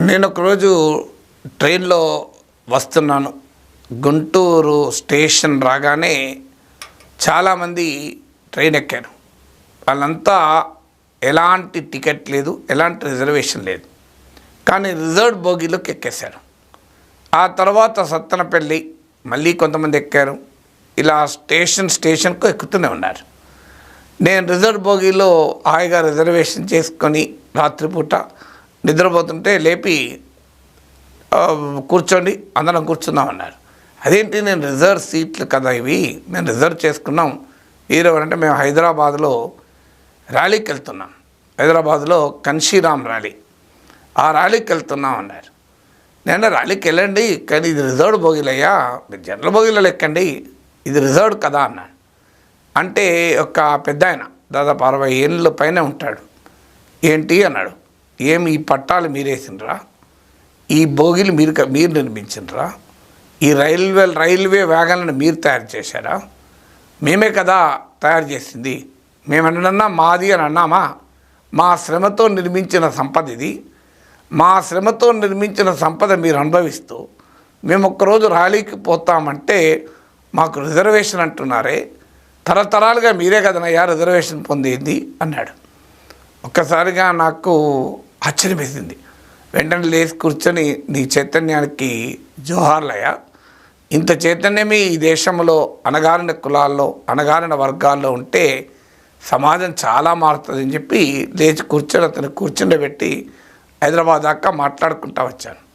నేను ఒకరోజు ట్రైన్లో వస్తున్నాను. గుంటూరు స్టేషన్ రాగానే చాలామంది ట్రైన్ ఎక్కారు. వాళ్ళంతా ఎలాంటి టికెట్ లేదు ఎలాంటి రిజర్వేషన్ లేదు. కానీ రిజర్వ్ బోగీలోకి ఎక్కేశారు. ఆ తర్వాత సత్తనపల్లి మళ్ళీ కొంతమంది ఎక్కారు. ఇలా స్టేషన్ స్టేషన్కు ఎక్కుతూనే ఉన్నారు. నేను రిజర్వ్ బోగీలో హాయిగా రిజర్వేషన్ చేసుకొని రాత్రిపూట నిద్రపోతుంటే లేపి కూర్చోండి అందరం కూర్చుందాం అన్నారు. అదేంటి నేను రిజర్వ్ సీట్లు కదా ఇవి మేము రిజర్వ్ చేసుకున్నాం. హీరో అంటే మేము హైదరాబాద్లో ర్యాలీకి వెళ్తున్నాం. హైదరాబాద్లో కన్షీరామ్ ర్యాలీ. ఆ ర్యాలీకి వెళ్తున్నాం అన్నారు. నేను ర్యాలీకి వెళ్ళండి కానీ ఇది రిజర్వ్ బోగిలయ్యా మీరు జనరల్ బోగిలో లెక్కండి ఇది రిజర్వ్ కదా అన్నాడు. అంటే ఒక పెద్ద ఆయన దాదాపు అరవై ఏళ్ళ పైన ఉంటాడు. ఏంటి అన్నాడు. ఏమి ఈ పట్టాలు మీరేసిండ్రా? ఈ బోగిలు మీరు క- మీరు నిర్మించిండ్రా? ఈ రైల్వే రైల్వే వ్యాగన్లను మీరు తయారు చేశారా? మేమే కదా తయారు చేసింది. మేమన్నా మాది అని అన్నామా? మా శ్రమతో నిర్మించిన సంపద ఇది. మా శ్రమతో నిర్మించిన సంపద మీరు అనుభవిస్తూ మేము ఒక్కరోజు ర్యాలీకి పోతామంటే మాకు రిజర్వేషన్ అంటున్నారే. తరతరాలుగా మీరే కదనయ్యా రిజర్వేషన్ పొందింది? అన్నాడు. ఒక్కసారిగా నాకు ఆశ్చర్యమేసింది. వెంటనే లేచి కూర్చొని నీ చైతన్యానికి జోహార్లయ్యా ఇంత చైతన్యమే ఈ దేశంలో అణగారిన కులాల్లో అణగారిన వర్గాల్లో ఉంటే సమాజం చాలా మారుతుందని చెప్పి లేచి కూర్చొని అతను కూర్చుండబెట్టి హైదరాబాద్ దాకా మాట్లాడుకుంటా వచ్చాను.